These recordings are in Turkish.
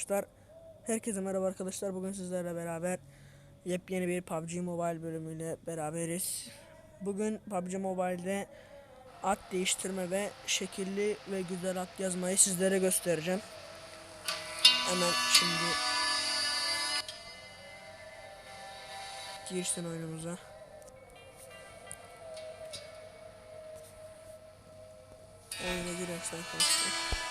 Arkadaşlar herkese merhaba arkadaşlar. Bugün sizlerle beraber yepyeni bir PUBG Mobile bölümüyle beraberiz. Bugün PUBG Mobile'de at değiştirme ve şekilli ve güzel at yazmayı sizlere göstereceğim. Hemen şimdi girsin oyunumuza. Oyuna girersen arkadaşlar.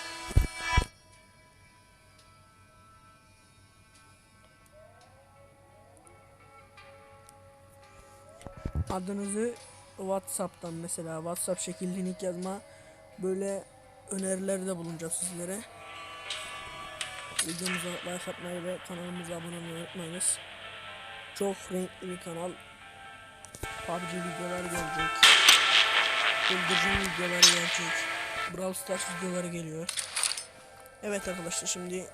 Adınızı WhatsApp'tan mesela WhatsApp şekilde nick yazma böyle önerilerde bulunacağız sizlere. Videomuza like atmayı ve kanalımıza abone olmayı unutmayınız. Çok renkli bir kanal. PUBG videolar gelecek. Bıldırcın videoları gelecek. Brawl Stars videoları geliyor. Evet arkadaşlar şimdi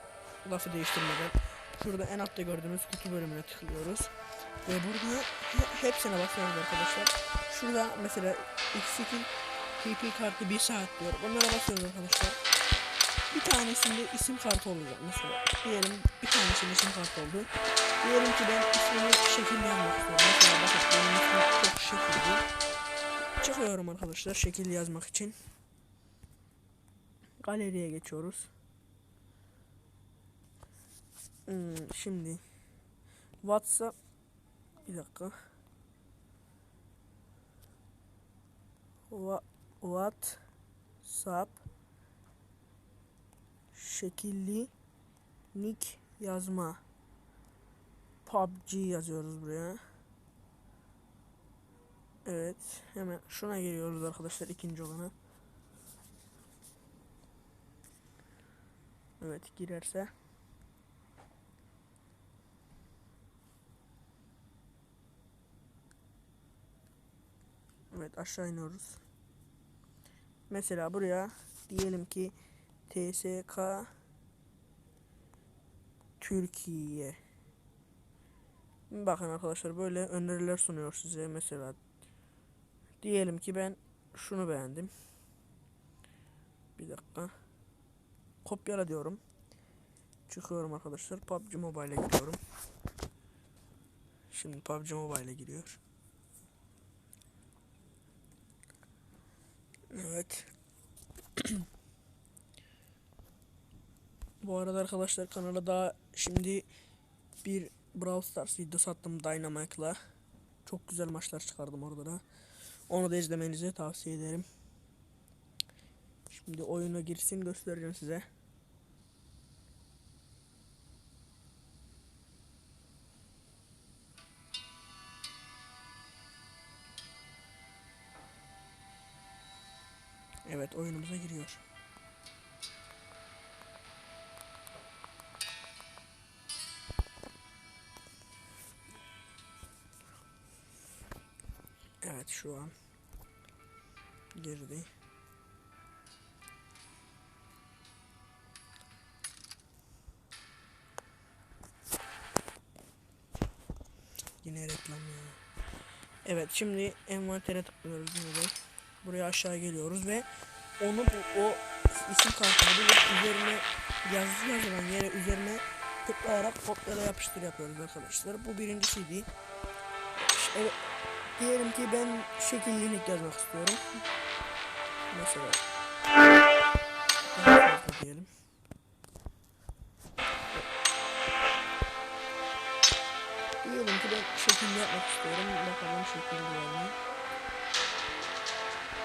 lafı değiştirmeden şurada en altta gördüğümüz kutu bölümüne tıklıyoruz. Ve burada he- hepsine bakıyoruz arkadaşlar. Şurada mesela X2 TP kartı 1 saat diyor. Bunlara basıyoruz arkadaşlar. Bir tanesinde isim kartı olacak mesela. Diyelim bir tanesinde isim kartı oldu. Diyelim ki ben ismini şekil yazmak istiyorum. Mesela bakın benim ismim çok şekilli. Çıkıyorum arkadaşlar şekil yazmak için. Galeriye geçiyoruz. Hmm, şimdi WhatsApp bir dakika. Wa- WhatsApp şekilli nick yazma. PUBG yazıyoruz buraya. Evet, hemen şuna giriyoruz arkadaşlar ikinci olana. Evet, girerse Evet aşağı iniyoruz. Mesela buraya diyelim ki TSK Türkiye. Bakın arkadaşlar böyle öneriler sunuyor size mesela. Diyelim ki ben şunu beğendim. Bir dakika. Kopyala diyorum. Çıkıyorum arkadaşlar. PUBG Mobile'e giriyorum. Şimdi PUBG Mobile'e giriyor. Evet. Bu arada arkadaşlar kanala daha şimdi bir Brawl Stars videosu attım Dynamite'la. Çok güzel maçlar çıkardım orada da. Onu da izlemenizi tavsiye ederim. Şimdi oyuna girsin göstereceğim size. Evet oyunumuza giriyor. Şu an girdi. Yine reklam ya. Evet şimdi envantere tıklıyoruz de. Buraya aşağı geliyoruz ve onu bu, o isim kartını üzerine yazı yazılan yere üzerine tıklayarak kopyala yapıştır yapıyoruz arkadaşlar. Bu birincisiydi. Evet, diyelim ki ben şekillilik yazmak istiyorum. Mesela diyelim. Diyelim ki ben şekilli yapmak istiyorum. Bakalım şekilli mı?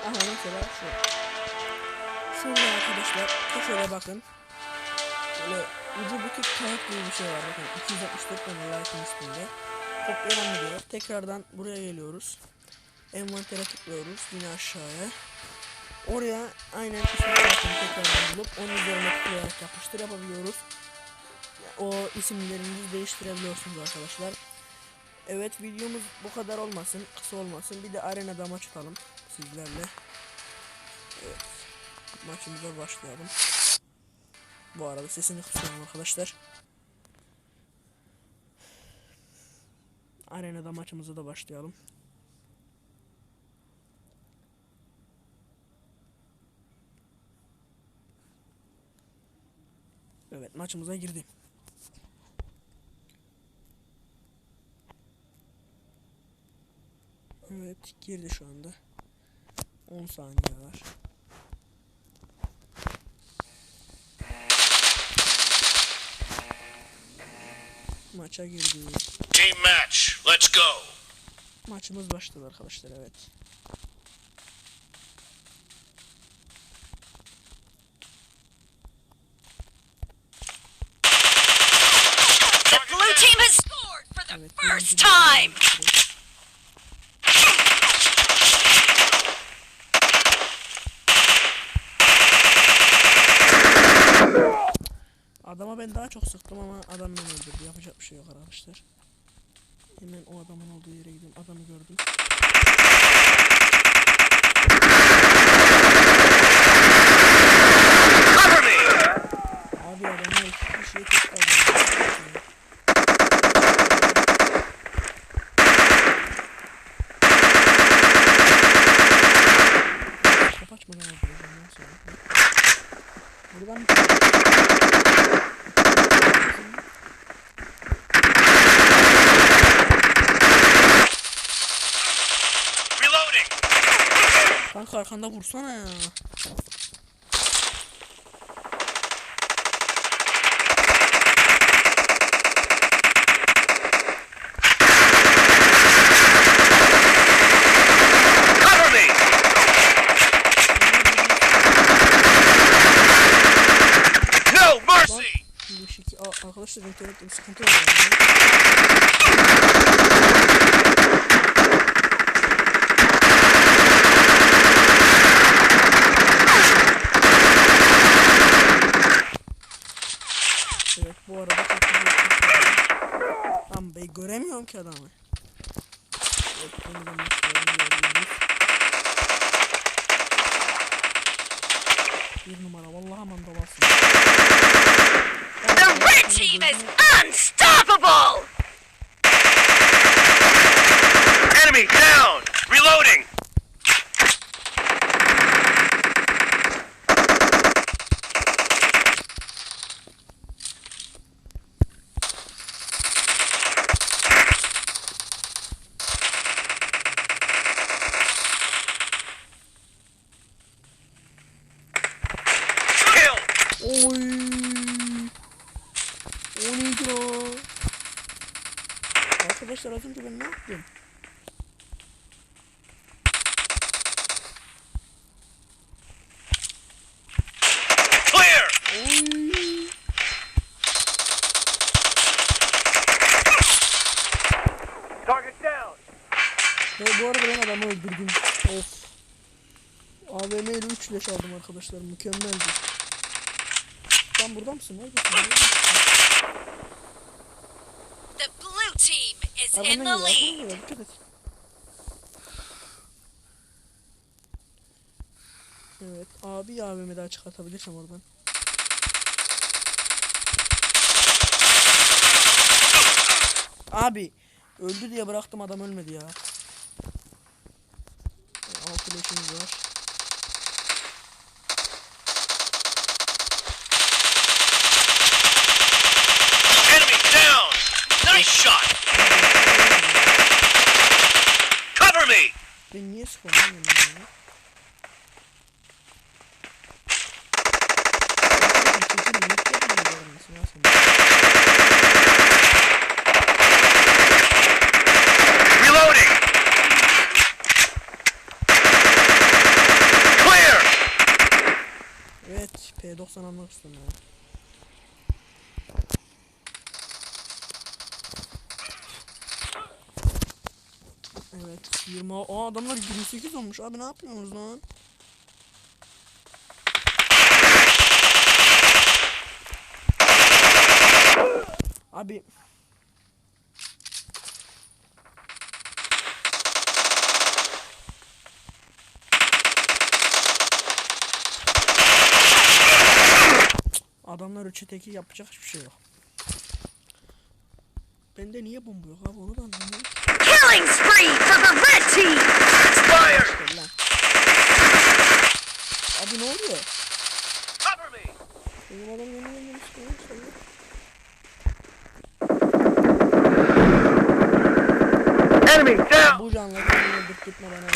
Aha mesela şu. Şurada arkadaşlar köşede bakın. Böyle ucu bükük kağıt gibi bir şey var bakın. 264 tane like'ın üstünde. Kopyalanma diyor. Tekrardan buraya geliyoruz. Envantere tıklıyoruz yine aşağıya. Oraya aynen ismi kartını tekrardan bulup onun üzerine tıklayarak yapıştır yapabiliyoruz. O isimlerinizi değiştirebiliyorsunuz arkadaşlar. Evet videomuz bu kadar olmasın, kısa olmasın. Bir de arenada maç atalım sizlerle. Evet. Maçımıza başlayalım. Bu arada sesini kısıyorum arkadaşlar. Arenada maçımıza da başlayalım. Evet maçımıza girdim. Evet girdi şu anda. 10 saniye var. Maça girdi. Team match. Let's go. Maçımız başladı arkadaşlar evet. The blue team has scored for the Evet. first time. Adama ben daha çok sıktım ama adam beni öldürdü. Yapacak bir şey yok arkadaşlar. Hemen o adamın olduğu yere gidiyorum. Adamı gördüm. Cover me. Abi adamlar iki kişiye tek kaldı. Kapaçmadan öldüreceğim ben seni. Buradan Reloading. Kanka arkanda vursana ya. Cover me. No mercy. Bu şiki... Aa, arkadaşlar internette bir sıkıntı var. Yani. Evet bu arada çok güzel bir bey göremiyorum ki adamı. Bir numara vallahi mandal alsın. The red team is unstoppable. Enemy down. Reloading. Oy. O neydi o? Arkadaşlar az önce ben ne yaptım? Clear. Oy. Target down. Ve bu arada ben adamı öldürdüm. Of. AVM ile 3 leş aldım arkadaşlar. Mükemmeldi. Sen burada mısın? Neredesin? The blue team is in the lead. Evet. Abi AVM daha çıkartabilirsem oradan. Abi. Öldü diye bıraktım adam ölmedi ya. Altı leşimiz var. Enemy down. Nice shot. Cover me. Ben niye yanına ya? Reloading. Clear. Evet P90 almak istiyorum ya. Evet 20 Aa adamlar 28 olmuş abi ne yapıyorsunuz lan? Abi Adamlar 3'e teki yapacak hiçbir şey yok. Bende niye bomba yok abi onu da anlamıyorum. Killing spree for the red team. Lan. Abi ne oluyor? Cover me. Benim adam yeni gelmiş. Maşallah. Enemy down! Bu canlı kendini öldürtme bana ya.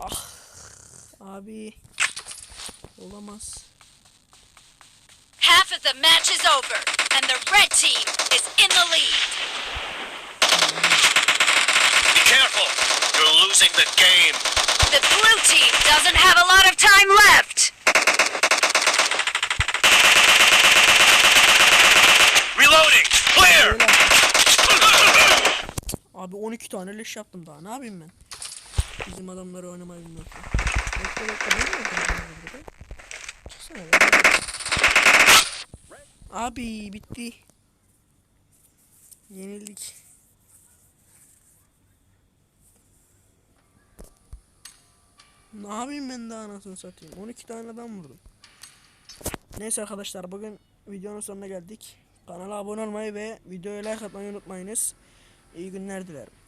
Ah. Abi. Olamaz. Half of the match is over, and the red team is in the lead. Be careful! You're losing the game! The blue team doesn't have a lot of time left. Reloading! Clear! Abi 12 tane leş yaptım daha. Ne yapayım ben? Bizim adamları oynamayı bilmiyor. Bekle bekle ben mi yapacağım burada? Çıksana be. Abi bitti. Yenildik. Ne yapayım ben daha anasını satayım. 12 tane adam vurdum. Neyse arkadaşlar bugün videonun sonuna geldik. Kanala abone olmayı ve videoya like atmayı unutmayınız. İyi günler dilerim.